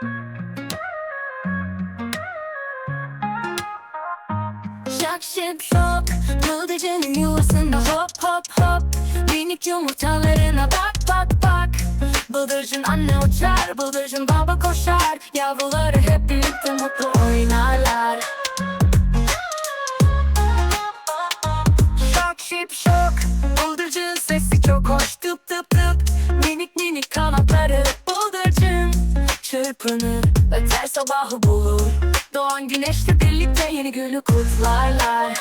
Şak şık şok Bıldırcının yuvasında hop hop hop. Minik yumurtalarına bak bak bak. Bıldırcın anne uçar Bıldırcın baba koşar. Yavruları hep birlikte mutlu oynarlar. Şok şip şok Çırpınır Öter sabahı bulur. Doğan güneşle birlikte yeni günü kutlarlar.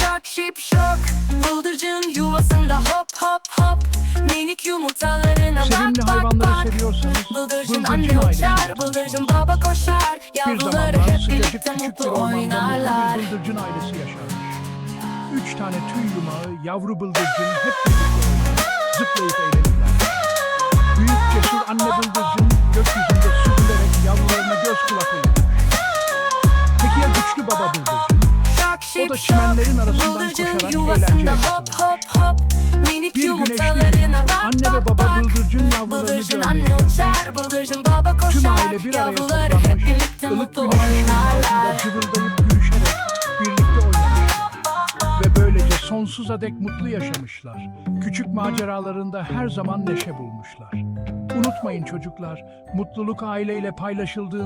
Şok şip şok Bıldırcın yuvasında hop hop hop. Minik yumurtalarına Sevimli bak bak bak. seviyorsanız Bıldırcın anne uçar, bıldırcın baba koşar. Yavruları hep birlikte mutlu oynarlar. bıldırcın ailesi yaşarmış. Üç tane tüy yumağı, yavru bıldırcın hep birlikte zıplayıp eğlenirler. Şip da çimenlerin arasından koşarak yuvasında eğlence hop hop hop Minik Bir yumurtalarına bak anne ve baba bıldırcın yavrularını Bıldırcın anne uçar, bıldırcın baba koşar Tüm aile bir araya Yavruları hep toplanmış, birlikte mutlu oynarlar altında cıvıldayıp gülüşerek birlikte oynamışlar. Ve böylece sonsuza dek mutlu yaşamışlar. Küçük maceralarında her zaman neşe bulmuşlar. Unutmayın çocuklar, mutluluk aileyle paylaşıldığında